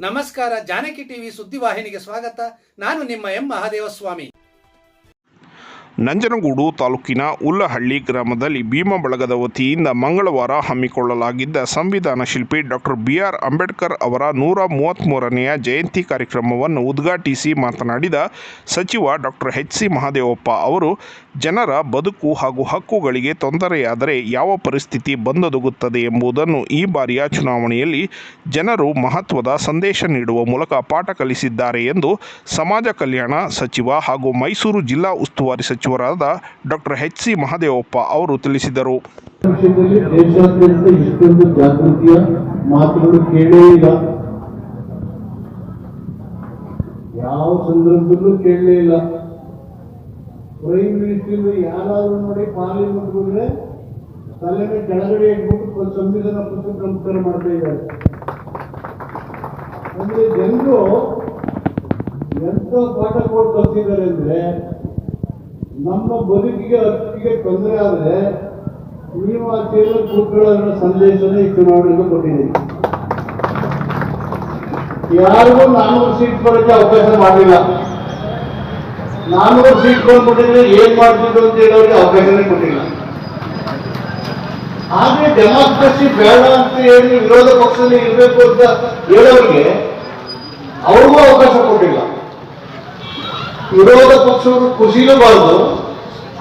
ನಮಸ್ಕಾರ ಜಾನಕಿ ಟಿವಿ ಸುದ್ದಿವಾಹಿನಿಗೆ ಸ್ವಾಗತ. ನಾನು ನಿಮ್ಮ ಎಂ. ಮಹಾದೇವಸ್ವಾಮಿ. ನಂಜನಗೂಡು ತಾಲೂಕಿನ ಉಲ್ಲಹಳ್ಳಿ ಗ್ರಾಮದಲ್ಲಿ ಭೀಮ ಬಳಗದ ವತಿಯಿಂದ ಮಂಗಳವಾರ ಹಮ್ಮಿಕೊಳ್ಳಲಾಗಿದ್ದ ಸಂವಿಧಾನ ಶಿಲ್ಪಿ ಡಾಕ್ಟರ್ ಬಿ ಆರ್ ಅಂಬೇಡ್ಕರ್ ಅವರ ನೂರ ಮೂವತ್ತ್ಮೂರನೆಯ ಜಯಂತಿ ಕಾರ್ಯಕ್ರಮವನ್ನು ಉದ್ಘಾಟಿಸಿ ಮಾತನಾಡಿದ ಸಚಿವ ಡಾಕ್ಟರ್ ಎಚ್ ಸಿ ಮಹಾದೇವಪ್ಪ ಅವರು, ಜನರ ಬದುಕು ಹಾಗೂ ಹಕ್ಕುಗಳಿಗೆ ತೊಂದರೆಯಾದರೆ ಯಾವ ಪರಿಸ್ಥಿತಿ ಬಂದೊದಗುತ್ತದೆ ಎಂಬುದನ್ನು ಈ ಬಾರಿಯ ಚುನಾವಣೆಯಲ್ಲಿ ಜನರು ಮಹತ್ವದ ಸಂದೇಶ ನೀಡುವ ಮೂಲಕ ಪಾಠ ಕಲಿಸಿದ್ದಾರೆ ಎಂದು ಸಮಾಜ ಕಲ್ಯಾಣ ಸಚಿವ ಹಾಗೂ ಮೈಸೂರು ಜಿಲ್ಲಾ ಉಸ್ತುವಾರಿ ಸಚಿವರಾದ ಡಾಕ್ಟರ್ ಎಚ್ ಸಿ ಮಹದೇವಪ್ಪ ಅವರು ತಿಳಿಸಿದರು. ಮಾತುಗಳು ಕೇಳೇ ಇಲ್ಲ. ಯಾವ ಸಂದರ್ಭದಲ್ಲೂ ಕೇಳಲೇ ಇಲ್ಲ. ಪ್ರೈಮ್ ಮಿನಿಸ್ಟರ್ ಯಾರಾದ್ರೂ ನೋಡಿ ಪಾರ್ಲಿಮೆಂಟ್ ಹೋದ್ರೆ ತಲೆಗೆ ಕೆಳಗಡೆ ಇಟ್ಬಿಟ್ಟು ಸಂವಿಧಾನ ಪುಸ್ತಕ ನಮಸ್ಕಾರ ಮಾಡ್ತಾ ಇದ್ದಾರೆ. ಅಂದ್ರೆ ಜನರು ಎಂತ ಪಾಠ ಕೊಟ್ಟು ಕಲ್ತಿದ್ದಾರೆ ಅಂದ್ರೆ ನಮ್ಮ ಬದುಕಿಗೆ ಹಕ್ಕಿಗೆ ತೊಂದರೆ ಆದ್ರೆ ನೀವು ಆ ಚೇರಲ್ಲಿ ಕೂತ್ಕೊಳ್ಳೋ ಸಂದೇಶನ ಈ ಚುನಾವಣೆಗೆ ಕೊಟ್ಟಿದ್ದೀನಿ ಯಾರಿಗೂ ನಾನೂರು ಸೀಟ್ ಬರೋಕ್ಕೆ ಅವಕಾಶ ಮಾಡಿಲ್ಲ. ನಾನೂರು ಸೀಟ್ ಬಂದ್ಬಿಟ್ಟಿದ್ರೆ ಏನ್ ಮಾಡ್ತಿದ್ರು ಅಂತ ಹೇಳೋರಿಗೆ ಅವಕಾಶನೇ ಕೊಟ್ಟಿಲ್ಲ. ಆದ್ರೆ ಡೆಮಾಕ್ರಸಿ ಬೇಡ ಅಂತ ಹೇಳಿ ವಿರೋಧ ಪಕ್ಷದಲ್ಲಿ ಇರಬೇಕು ಅಂತ ಹೇಳೋರಿಗೆ ಅವ್ರಿಗೂ ಅವಕಾಶ ಕೊಟ್ಟಿಲ್ಲ. ವಿರೋಧ ಪಕ್ಷವನ್ನು ಖುಷಿಲೂಬಾರ್ದು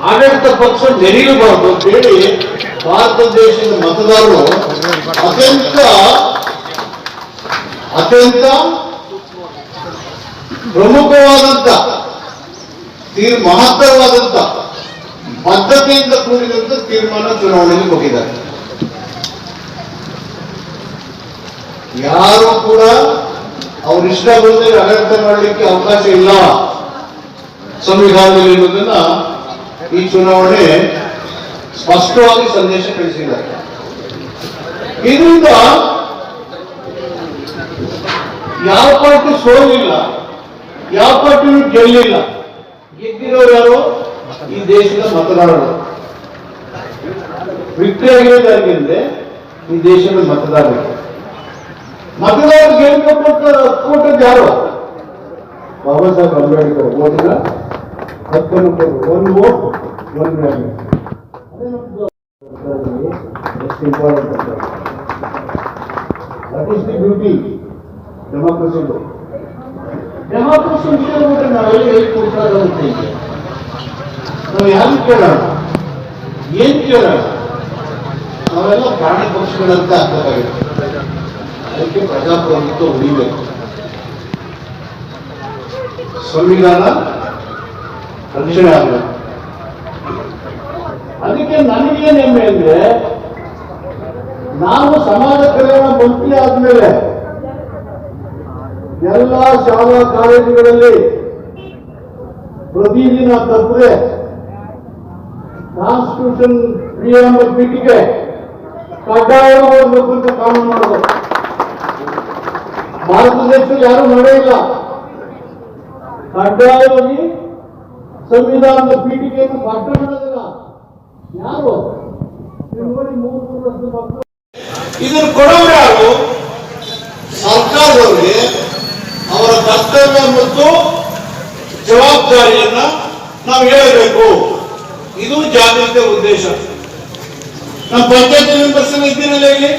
ಆಡಳಿತ ಪಕ್ಷ ನೆನೆಯಬಾರದು ಅಂತ ಹೇಳಿ ಭಾರತ ದೇಶದ ಮತದಾರರು ಅತ್ಯಂತ ಅತ್ಯಂತ ಪ್ರಮುಖವಾದಂತ, ತೀರ್, ಮಹತ್ತರವಾದಂತ ಬದ್ಧತೆಯಿಂದ ಕೂಡಿದಂತ ತೀರ್ಮಾನ ಚುನಾವಣೆಗೆ ಹೋಗಿದ್ದಾರೆ ಯಾರು ಕೂಡ ಅವ್ರ ಇಷ್ಟ ಬಂದರೆ ಆಡಳಿತ ಮಾಡಲಿಕ್ಕೆ ಅವಕಾಶ ಇಲ್ಲ. ಸಂವಿಧಾನದಲ್ಲಿ ಇರುವುದನ್ನ ಈ ಚುನಾವಣೆ ಸ್ಪಷ್ಟವಾಗಿ ಸಂದೇಶ ಕಳಿಸಿದ್ದಾರೆ. ಇದರಿಂದ ಯಾವ ಪಾರ್ಟಿ ಸೋಲಿಲ್ಲ, ಯಾವ ಪಾರ್ಟಿನೂ ಗೆಲ್ಲಿಲ್ಲ, ಗೆದ್ದಿರೋರು ಯಾರು? ಈ ದೇಶದ ಮತದಾರರು. ವಿಕ್ಟ್ರಿ ಆಗಿರೋದು ಯಾಕೆಂದ್ರೆ ಈ ದೇಶದ ಮತದಾರರು ಮತದಾರರು ಗೆಲ್ಕೊಟ್ಟ ಕೊಟ್ಟದ್ದು ಯಾರು? ಬಾಬಾ ಸಾಹೇಬ್ ಅಂಬೇಡ್ಕರ್. ಓದಿಲ್ಲ? ಹಕ್ಕನ್ನು number one vote one value ಎಷ್ಟು ಇಂಪಾರ್ಟೆಂಟ್ ಅಂತ. That is the. ಬ್ಯೂಟಿ ಡೆಮಾಕ್ರಸಿದು ಡೆಮಾಕ್ರಸಿ ಬಿಟ್ಟರೆ ನಾವೆಲ್ಲ ಹೇಗೆ ಕೊಡ್ತಾರಂತೆ ನಾವು ಯಾರು ಕೇಳೋಣ? ಏನ್ ಕೇಳೋಣ? ನಾವೆಲ್ಲ ಪ್ರಾಣಿ ಪಕ್ಷಗಳಂತ ಅದಕ್ಕೆ ಪ್ರಜಾಪ್ರಭುತ್ವ ಉಳಿಬೇಕು. ಸಂವಿಧಾನ ರಕ್ಷಣೆ ಅದಕ್ಕೆ ನನಗೇನು ಹೆಮ್ಮೆ ಅಂದ್ರೆ, ನಾವು ಸಮಾಜ ಕಲ್ಯಾಣ ಮಂತ್ರಿ ಆದ್ಮೇಲೆ ಎಲ್ಲ ಶಾಲಾ ಕಾಲೇಜುಗಳಲ್ಲಿ ಪ್ರತಿದಿನ ತಪ್ಪದೆ ಕಾನ್ಸ್ಟಿಟ್ಯೂಷನ್ ಪ್ರಿಯಂಬ ಪೀಠಿಗೆ ಕಡ್ಡಾಯ ಓದಬೇಕು ಕಾನೂನು ಮಾಡಬೇಕು ಭಾರತ ದೇಶದಲ್ಲಿ ಯಾರು ಮಾಡೇ ಇಲ್ಲ. ಕಡ್ಡಾಯವಾಗಿ ಸಂವಿಧಾನದ ಪೀಠಿಕೆಯನ್ನು ಪಾಠ ಮಾಡೋದಿಲ್ಲ ಯಾರು? ನೋಡಿ ಮೂರು ವರ್ಷದ ಮಕ್ಕಳು ಇದನ್ನು ಕೊಡೋರು ಯಾರು? ಸರ್ಕಾರದವರಿಗೆ ಅವರ ಕರ್ತವ್ಯ ಮತ್ತು ಜವಾಬ್ದಾರಿಯನ್ನ ನಾವು ಹೇಳಬೇಕು. ಇದು ಜಾಗೃತಿಯ ಉದ್ದೇಶ. ನಮ್ಮ ಪಂಚಾಯತ್ ಮೆಂಬರ್ಸ್ ಇದ್ದೀರಲ್ಲ ಇಲ್ಲಿ?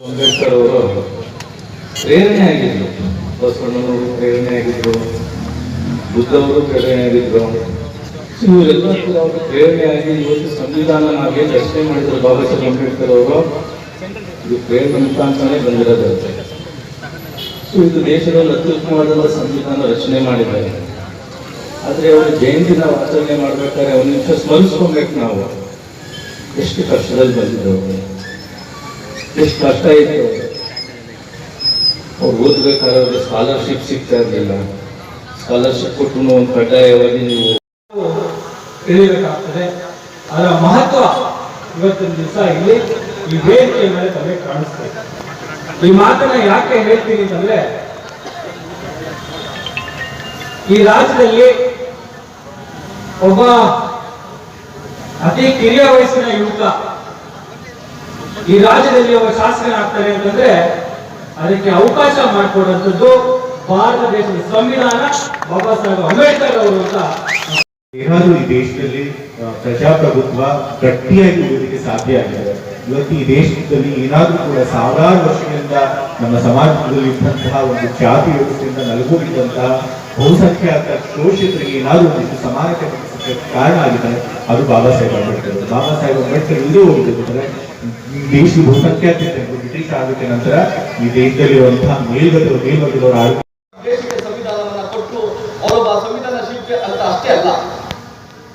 ಅಂಬೇಡ್ಕರ್ ಅವರು ಪ್ರೇರಣೆ ಆಗಿದ್ರು. ಬಸವಣ್ಣನವರು ಪ್ರೇರಣೆ ಆಗಿದ್ರು. ಬುದ್ಧವರು ಪ್ರೇರಣೆ ಆಗಿದ್ರು. ಸೊ ಇವರೆಲ್ಲ ಕೂಡ ಅವರು ಪ್ರೇರಣೆಯಾಗಿ ಇವತ್ತು ಸಂವಿಧಾನ ನಾವೇ ರಚನೆ ಮಾಡಿದ್ರು ಬಾಬಾ ಸಾಹೇಬ್ ಅಂಬೇಡ್ಕರ್ ಅವರು. ಇದು ಪ್ರೇರಣೆ ಮುಖಾಂತರನೇ ಬಂದಿರೋದು ಸೊ ಇದು ದೇಶದಲ್ಲಿ ಅತ್ಯುತ್ತಮವಾದ ಸಂವಿಧಾನ ರಚನೆ ಮಾಡಿದ್ದಾರೆ. ಆದರೆ ಅವರ ಜಯಂತಿ ನಾವು ಆಚರಣೆ ಮಾಡ್ಬೇಕಾದ್ರೆ ಅವ್ರ ನಿಮಿಷ ಸ್ಮರಿಸ್ಕೊಬೇಕು ನಾವು. ಎಷ್ಟು ಕಷ್ಟದಲ್ಲಿ ಬಂದಿದ್ದವರು ಎಷ್ಟು ಕಷ್ಟ ಇತ್ತು. ಅವ್ರು ಓದ್ಬೇಕಾದ್ರೆ ಸ್ಕಾಲರ್ಶಿಪ್ ಸಿಗ್ತಾ ಇರಲಿಲ್ಲ. ಸ್ಕಾಲರ್ಶಿಪ್ ಕೊಟ್ಟು ಒಂದು ಕಡ್ಡಾಯವಾಗಿ ನೀವು ತಿಳಿಯಬೇಕಾಗ್ತದೆ. ಅದರ ಮಹತ್ವ ಇವತ್ತಿನ ದಿವಸ ಇಲ್ಲಿ ಈ ವೇದಿಕೆ ಮೇಲೆ ತಮಗೆ ಕಾಣಿಸ್ತದೆ ಈ ಮಾತನ್ನ ಯಾಕೆ ಹೇಳ್ತೀನಿ ಅಂತಂದ್ರೆ, ಈ ರಾಜ್ಯದಲ್ಲಿ ಒಬ್ಬ ಅತಿ ಕಿರಿಯ ವಯಸ್ಸಿನ ಯುವಕ ಈ ರಾಜ್ಯದಲ್ಲಿ ಒಬ್ಬ ಶಾಸಕನಾಗ್ತಾರೆ ಅಂತಂದ್ರೆ, ಅದಕ್ಕೆ ಅವಕಾಶ ಮಾಡಿಕೊಡುವಂಥದ್ದು ಭಾರತ ದೇಶದ ಸಂವಿಧಾನ ಬಾಬಾ ಸಾಹೇಬ್ ಅಂಬೇಡ್ಕರ್ ಅವರು ಅಂತ ಏನಾದ್ರೂ ಈ ದೇಶದಲ್ಲಿ ಪ್ರಜಾಪ್ರಭುತ್ವ ಗಟ್ಟಿಯಾಗಿ ಇರೋದಕ್ಕೆ ಸಾಧ್ಯ ಆಗಿದೆ ಇವತ್ತು ಈ ದೇಶದಲ್ಲಿ ಏನಾದ್ರೂ ಕೂಡ ಸಾವಿರಾರು ವರ್ಷಗಳಿಂದ ನಮ್ಮ ಸಮಾಜದಲ್ಲಿ ಇದ್ದಂತಹ ಒಂದು ಜಾತಿ ವ್ಯವಸ್ಥೆಯಿಂದ ನಲುಗೋಗಿದ್ದಂತಹ ಬಹುಸಂಖ್ಯಾತ ಶೋಷಿತರಿಗೆ ಏನಾದ್ರೂ ಒಂದಿಷ್ಟು ಸಮಾನತೆ ಕಾರಣ ಆಗಿದೆ ಅದು ಬಾಬಾ ಸಾಹೇಬ್ ಅಂಬೇಡ್ಕರ್. ಬಾಬಾ ಸಾಹೇಬ್ ಅಂಬೇಡ್ಕರ್ ಇಲ್ಲದೆ ಹೋಗಿದ್ದರೆ ಈ ದೇಶದ ಬಹುಸಂಖ್ಯಾತ ಬ್ರಿಟಿಷ್ ಆಳ್ವಿಕೆ ನಂತರ ಈ ದೇಶದಲ್ಲಿರುವಂತಹ ಮೇಲ್ಗಡೆ ಮೇಲ್ವರ್ಗದವರ ಆಳ್ವಿಕೆ ದೇಶಕ್ಕೆ ಸಂವಿಧಾನವನ್ನ ಕೊಟ್ಟು ಅವರೊಬ್ಬ ಸಂವಿಧಾನ ಶಿಲ್ಪಿ ಅಂತ ಅಷ್ಟೇ ಅಲ್ಲ.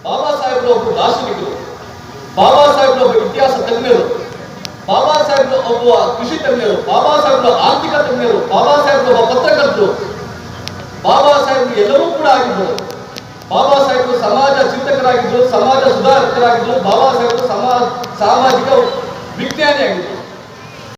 ಬಾಬಾ ಸಾಹೇಬ್ರು ಒಬ್ಬ ದಾರ್ಶನಿಕರು ಬಾಬಾ ಸಾಹೇಬ್ರು ಒಬ್ಬ ಇತಿಹಾಸ ತಜ್ಞರು, ಬಾಬಾ ಸಾಹೇಬ್ರು ಒಬ್ಬ ಕೃಷಿ ತಜ್ಞರು, ಬಾಬಾ ಸಾಹೇಬ್ರು ಆರ್ಥಿಕ ತಜ್ಞರು, ಬಾಬಾ ಸಾಹೇಬ್ರು ಒಬ್ಬ ಪತ್ರಕರ್ತರು, ಬಾಬಾ ಸಾಹೇಬ್ರು ಎಲ್ಲರೂ ಕೂಡ ಆಗಿದ್ದರು. ಬಾಬಾ ಸಾಹೇಬ್ರು ಸಮಾಜ ಚಿಂತಕರಾಗಿದ್ದರು, ಸಮಾಜ ಸುಧಾರಕರಾಗಿದ್ದರು, ಬಾಬಾ ಸಾಹೇಬ್ರು ಸಮಾಜ, ಸಾಮಾಜಿಕ ವಿಜ್ಞಾನಿ ಆಗಿದ್ರು